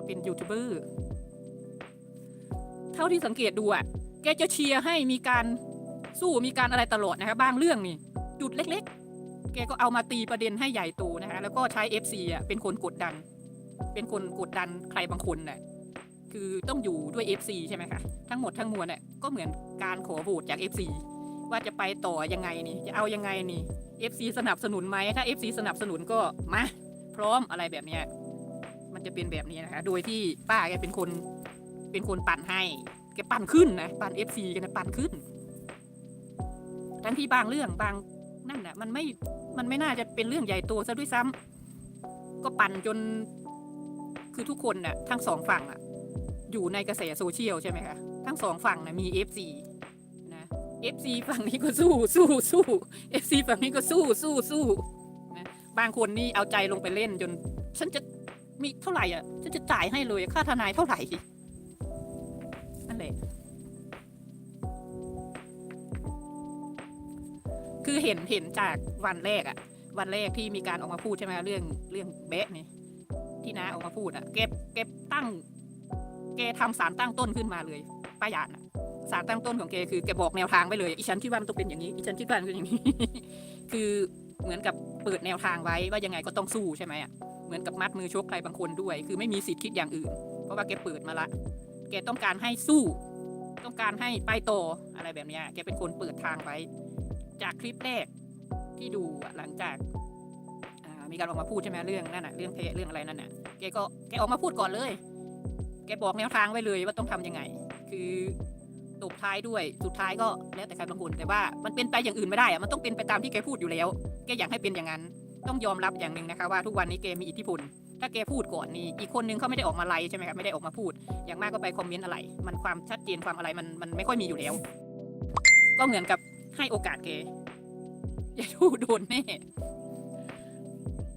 เราเป็นยูทูบเบอร์เท่าที่สังเกตดูอะแกจะเชียร์ให้มีการสู้มีการอะไรตลอดนะคะบางเรื่องนี่จุดเล็ก ๆ แกก็เอามาตีประเด็นให้ใหญ่โตนะคะแล้วก็ใช้ FC อะเป็นคนกดดัน เป็นคนกดดันใครบางคนน่ะคือต้องอยู่ด้วย FC ใช่ไหมคะทั้งหมดทั้งมวลน่ะก็เหมือนการขอโหวตจาก FC ว่าจะไปต่อยังไงนี่จะเอายังไงนี่ FC สนับสนุนไหมถ้า FC สนับสนุนก็มาพร้อมอะไรแบบเนี้ย มันจะเป็นแบบนี้นะคะ โดยที่ป้าแกเป็นคนเป็นคนปั่นให้ แกปั่นขึ้นนะ ปั่น FC กันนะปั่นขึ้น ทั้งที่บางเรื่องบางนั่นน่ะมันไม่ มันไม่น่าจะเป็นเรื่องใหญ่โตซะด้วยซ้ำก็ปั่นจน คือทุกคนน่ะทั้งสองฝั่งอะ อยู่ในกระแสโซเชียลใช่ไหมคะ ทั้งสองฝั่งนะมี FC นะ FC ฝั่งนี้ก็สู้สู้สู้ FC ฝั่งนี้ก็สู้สู้สู้นะบางคนนี่เอาใจลงไปเล่นจนฉันจะ มีเท่าไหร่อะฉันจะจ่ายให้เลยค่าทนายเท่าไหร่นั่นแหละคือเห็นเห็นจากวันแรกอะวันแรกที่มีการออกมาพูดใช่ไหมเรื่องเรื่องแบะนี่ที่น้าออกมาพูดอะเก็บเก็บตั้ง แกทำสารตั้งต้นขึ้นมาเลยป้าหยาดอะสารตั้งต้นของแกคือแกบอกแนวทางไว้เลยอีฉันคิดว่ามันต้องเป็นอย่างนี้อีฉันคิดว่ามันเป็นอย่างนี้ คือเหมือนกับเปิดแนวทางไว้ว่ายังไงก็ต้องสู้ใช่ไหมอะ เหมือนกับมัดมือชกใครบางคนด้วย คือไม่มีสิทธิ์คิดอย่างอื่น เพราะว่าแกเปิดมาละ แกต้องการให้สู้ ต้องการให้ไปโตอะไรแบบนี้แกเป็นคนเปิดทางไว้ จากคลิปแรกที่ดูหลังจากามีการออกมาพูดใช่ไหมเรื่องนั่นน่ะเรื่องเพเรื่องอะไรนั่นน่ะแกก็แกออกมาพูดก่อนเลย แกบอกแนวทางไว้เลยว่าต้องทำยังไง คือตบท้ายด้วยสุดท้ายก็แล้วแต่ใครบางคนแต่ว่ามันเป็นไปอย่างอื่นไม่ได้อะมันต้องเป็นไปตามที่แกพูดอยู่แล้ว แกอยากให้เป็นอย่างนั้น ต้องยอมรับอย่างหนึ่งนะคะว่าทุกวันนี้แกมมีอิทธิพล ถ้าแกพูดก่อนนี่อีกคนนึงเขาไม่ได้ออกมาไลฟ์ใช่ไหมครับไม่ได้ออกมาพูด อย่างมากก็ไปคอมเมนต์อะไร มันความชัดเจนความอะไรมันมันไม่ค่อยมีอยู่แล้ว ก็เหมือนกับให้โอกาสแกอย่าดูโดนแน่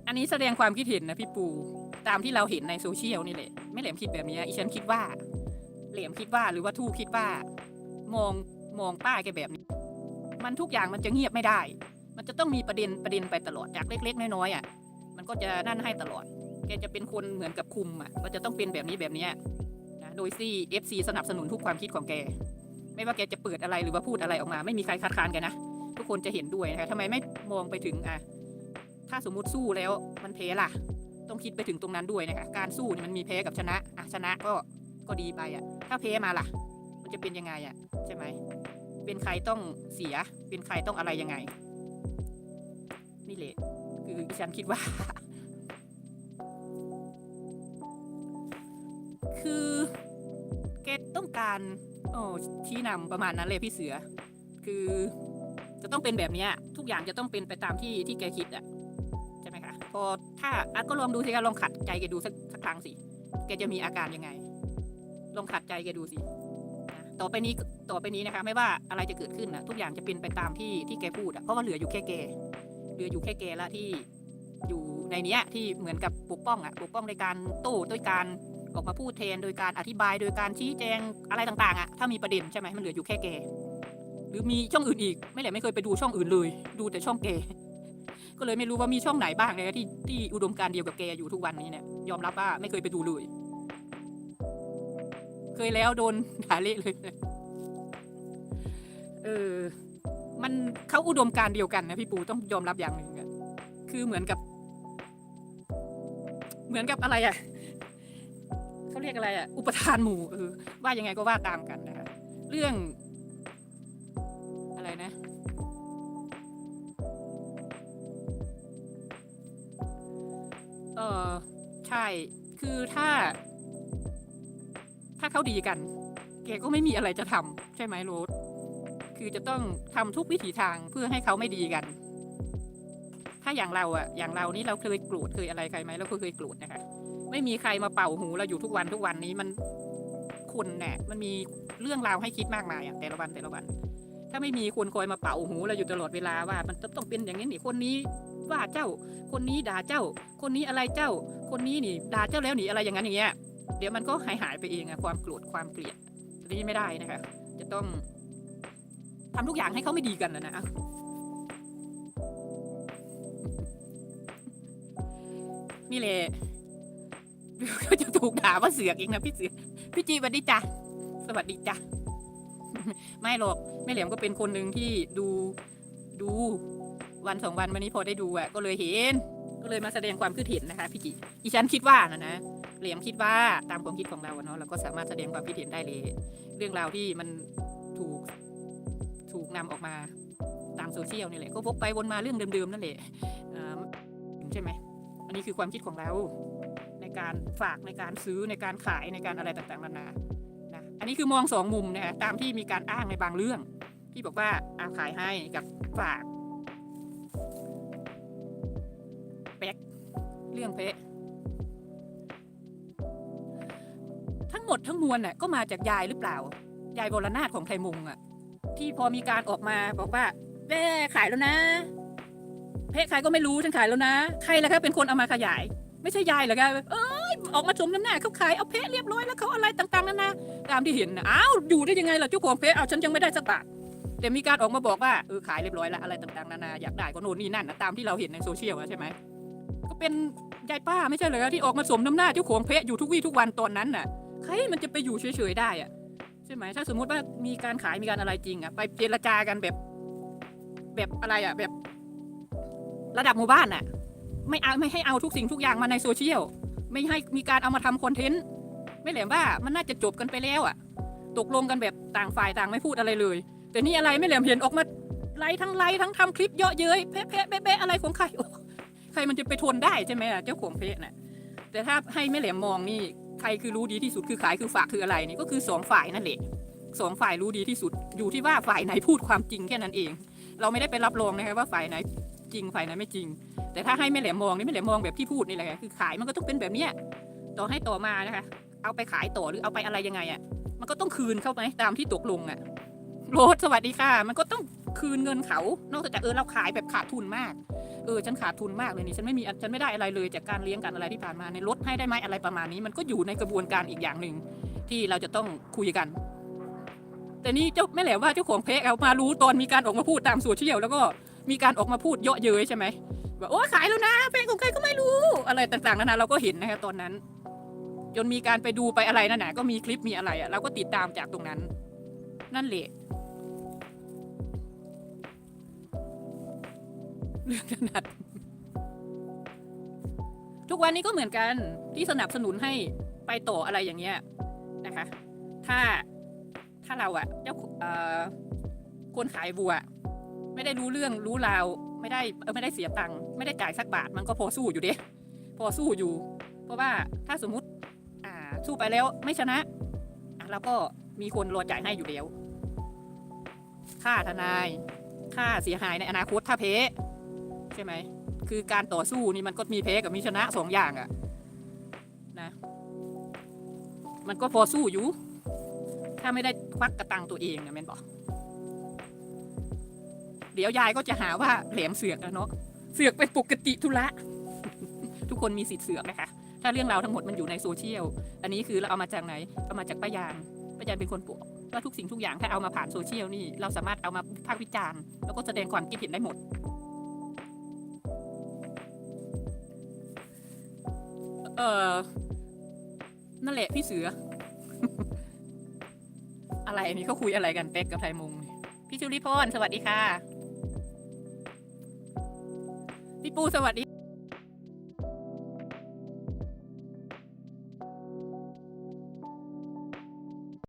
อันนี้แสดงความคิดเห็นนะพี่ปูตามที่เราเห็นในโซเชียลนี่แหละไม่แหลี่ยมคิดแบบนี้อีฉันคิดว่า เหลี่ยมคิดว่าหรือว่าทู่คิดว่า มองมองป้าแกแบบนี้ มันทุกอย่างมันจะเงียบไม่ได้ มันจะต้องมีประเด็นประเด็นไปตลอดจากเล็ก ๆ น้อยๆอะมันก็จะนั่นให้ตลอด แกจะเป็นคนเหมือนกับคุมอะว่าจะต้องเป็นแบบนี้แบบนี้นะโดยที่ FC สนับสนุนทุกความคิดของแก ไม่ว่าแกจะเปิดอะไรหรือว่าพูดอะไรออกมา ไม่มีใครคัดค้านแกนะทุกคนจะเห็นด้วยนะคะทำไมไม่มองไปถึงอะถ้าสมมุติสู้แล้วมันแพ้ล่ะ ต้องคิดไปถึงตรงนั้นด้วยนะคะการสู้นี่มันมีแพ้กับชนะอะชนะก็ก็ดีไปอะ ถ้าแพ้มาล่ะ มันจะเป็นยังไงอะใช่ไหมเป็นใครต้องเสียเป็นใครต้องอะไรยังไง นี่แหละคือฉันคิดว่า คือแกต้องการโอ้ชี้นำประมาณนั้นเลยพี่เสือ คือจะต้องเป็นแบบนี้ทุกอย่างจะต้องเป็นไปตามที่ที่แกคิดอะใช่ไหมคะพอถ้าอะก็ลองดูสิคะลองขัดใจแกดูสักสักครั้งสิแกจะมีอาการยังไง ลองขัดใจแกดูสิต่อไปนี้ต่อไปนี้นะคะ ไม่ว่าอะไรจะเกิดขึ้นนะทุกอย่างจะเป็นไปตามที่ที่แกพูดอะเพราะว่าเหลืออยู่แค่แก เหลืออยู่แค่แกละที่อยู่ในเนี้ยที่เหมือนกับปกป้องอะปกป้องในการโต้ด้วยการออกมาพูดแทนโดยการอธิบายโดยการชี้แจงอะไรต่างๆอะถ้ามีประเด็นใช่ไหมมันเหลืออยู่แค่แกหรือมีช่องอื่นอีก ไม่แหละไม่เคยไปดูช่องอื่นเลย ดูแต่ช่องแกก็เลยไม่รู้ว่ามีช่องไหนบ้างเลยที่ที่อุดมการเดียวกับแกอยู่ทุกวันนี้เนี่ยยอมรับว่าไม่เคยไปดูเลย เคยแล้วโดนด่าเละเลย เออ มันเขาอุดมการเดียวกันนะพี่ปูต้องยอมรับอย่างหนึ่งคือเหมือนกับ เหมือนกับอะไรอะเขาเรียกอะไรอะ อุปทานหมู่เออว่ายังไงก็ว่าตามกันนะคะเรื่อง อะไรนะ เออใช่ คือถ้า ถ้าเขาดีกัน แกก็ไม่มีอะไรจะทำใช่ไหมโรส คือจะต้องทำทุกวิถีทางเพื่อให้เขาไม่ดีกัน ถ้าอย่างเราอะอย่างเรานี่เราเคยโกรธเคยอะไรใครไหมเราก็เคยโกรธนะคะ ไม่มีใครมาเป่าหูเราอยู่ทุกวันทุกวันนี้มันคนเนี่ยมันมีเรื่องราวให้คิดมากมายอะแต่ละวันแต่ละวัน ถ้าไม่มีคนคอยมาเป่าหูเราอยู่ตลอดเวลาว่า มันต้องเป็นอย่างนี้นี่คนนี้ว่าเจ้า คนนี้ด่าเจ้า คนนี้อะไรเจ้า คนนี้นี่ด่าเจ้าแล้วหนีอะไรอย่างนั้นอย่างเงี้ย เดี๋ยวมันก็หายหายไปเองอะความโกรธความเกลียดอันนี้ไม่ได้นะคะ จะต้อง ทำทุกอย่างให้เขาไม่ดีกันนะนะนี่แหละเดี๋ยวก็จะถูกด่าว่าเสือกเอีกนะพี่เสือพี่จีสวัสดีจ้ะสวัสดีจ้ะไม่หรอกแม่เหลี่ยมก็เป็นคนหนึ่งที่ดูดูวันสองวันวันนี้พอได้ดูอะก็เลยเห็น ก็เลยมาแสดงความคิดเห็นนะคะพี่จีอีฉันคิดว่านะนะเหลี่ยมคิดว่าตามความคิดของเราเนาะเราก็สามารถแสดงความคิดเห็นได้เลย เรื่องราวที่มันถูก ถูกนำออกมาตามโซเชียลนี่แหละก็วกไปวนมาเรื่องเดิมๆนั่นแหละใช่ไหมอันนี้คือความคิดของเราในการฝากในการซื้อในการขายในการอะไรต่างๆนานานะอันนี้คือมองสองมุมนะคะตามที่มีการอ้างในบางเรื่อง ที่บอกว่าอาขายให้กับฝากแป๊กเรื่องเพะทั้งหมดทั้งมวลน่ะก็มาจากยายหรือเปล่า ยายวรนาถของไทยมุงอะ ที่พอมีการออกมาบอกว่าแม่ขายแล้วนะ เพะขายก็ไม่รู้ฉันขายแล้วนะ ใครล่ะครับเป็นคนเอามาขยาย ไม่ใช่ยายเหรอครับเอ้ยออกมาชมน้ำหน้าเขาขายเอาเพะเรียบร้อยแล้วเขาอะไรต่างๆนานาตามที่เห็นนะอ้าวอยู่ได้ยังไงล่ะเจ้าของเพะเอาฉันยังไม่ได้สักบาทแต่มีการออกมาบอกว่าเออขายเรียบร้อยแล้วอะไรต่างๆนานาอยากได้ก็โน่นนี่นั่นนะตามที่เราเห็นในโซเชียลใช่ไหมก็เป็นยายป้าไม่ใช่เหรอที่ออกมาสมน้ำหน้าเจ้าของเพะอยู่ทุกวี่ทุกวันตอนนั้นน่ะใครมันจะไปอยู่เฉยๆได้อะ ช่ไหมถ้าสมมุติว่ามีการขายมีการอะไรจริงอะไปเจรจากันแบบ แบบอะไรอะแบบ ระดับหมู่บ้านน่ะไม่เอาไม่ให้เอาทุกสิ่งทุกอย่างมาในโซเชียลไม่ให้มีการเอามาทำคอนเทนต์ไม่เหลมว่ามันน่าจะจบกันไปแล้วอะตกลงกันแบบต่างฝ่ายต่างไม่พูดอะไรเลย แต่นี่อะไรไม่เหลมเห็นออกมาไลฟ์ทั้งไลฟ์ทั้งทำคลิปเยอะเย้ยแพะแพะแปะแปะอะไรของใครใครมันจะไปทนได้ใช่ไหมล่ะเจ้าของเพจน่ะแต่ถ้าให้ไม่เหลมมองนี่ ใครคือรู้ดีที่สุดคือขายคือฝากคืออะไรนี่ก็คือสองฝ่ายนั่นแหละสองฝ่ายรู้ดีที่สุด อยู่ที่ว่าฝ่ายไหนพูดความจริงแค่นั้นเอง เราไม่ได้ไปรับรองนะครับว่าฝ่ายไหนจริงฝ่ายไหนไม่จริง แต่ถ้าให้แม่แหลมมองนี่แม่แหลมมองแบบที่พูดนี่แหละคือขายมันก็ต้องเป็นแบบเนี้ยต่อให้ต่อมานะคะ เอาไปขายต่อหรือเอาไปอะไรยังไงอะ่ะ มันก็ต้องคืนเข้าไหมตามที่ตกลงอะ่ะโรสสวัสดีค่ะ มันก็ต้องคืนเงินเขา นอกจากเออเราขายแบบขาดทุนมาก เออฉันขาดทุนมากเลยนี่ฉันไม่มีฉันไม่ได้อะไรเลยจากการเลี้ยงกันอะไรที่ผ่านมาในลดให้ได้ไหมอะไรประมาณนี้ มันก็อยู่ในกระบวนการอีกอย่างหนึ่งที่เราจะต้องคุยกัน แต่นี่เจ้าแม่แหลว่าเจ้าของเพจเอามารู้ตอนมีการออกมาพูดตามโซเชียลแล้วก็มีการออกมาพูดเยาะเย้ยใช่ไหมว่าโอ้ขายแล้วนะเพลงของใครก็ไม่รู้ อะไรต่างๆนานาเราก็เห็นนะครับตอนนั้นจนมีการไปดูไปอะไรนั่นน่ะก็มีคลิปมีอะไรอะเราก็ติดตามจากตรงนั้น นั่นแหละ เรื่องถนัด ทุกวันนี้ก็เหมือนกันที่สนับสนุนให้ไปต่ออะไรอย่างเงี้ยนะคะ ถ้าถ้าเราอะเจ้าคนขายบัว ไม่ได้รู้เรื่องรู้ราวไม่ได้ไม่ได้เสียตังค์ไม่ได้จ่ายสักบาทมันก็พอสู้อยู่เด้พอสู้อยู่ เพราะว่าถ้าสมมุติอ่าสู้ไปแล้วไม่ชนะอะเราก็มีคนรอจ่ายให้อยู่แล้วค่าทนาย ค่าเสียหายในอนาคตถ้าเพ ใช่ไหม คือการต่อสู้นี่มันก็มีเพกับมีชนะสองอย่างอะนะ มันก็พอสู้อยู่ ถ้าไม่ได้ควักกระตังตัวเองนะแม่นบอก เดี๋ยวยายก็จะหาว่าแหลมเสือกแล้วเนาะ เสือกเป็นปกติทุละทุกคนมีสิทธิ์เสือกนะคะถ้าเรื่องราวทั้งหมดมันอยู่ในโซเชียล อันนี้คือเราเอามาจากไหน เอามาจากป้ายานป้ายานเป็นคนปกว่าทุกสิ่งทุกอย่างถ้าเอามาผ่านโซเชียลนี่ เราสามารถเอามาพากวิจารณ์ แล้วก็แสดงความคิดเห็นได้หมด เออนั่นแหละพี่เสือ อะไรนี่เขาคุยอะไรกันเป๊กกับไทยมุง พี่ชุลิพรสวัสดีค่ะ พี่ปูสวัสดี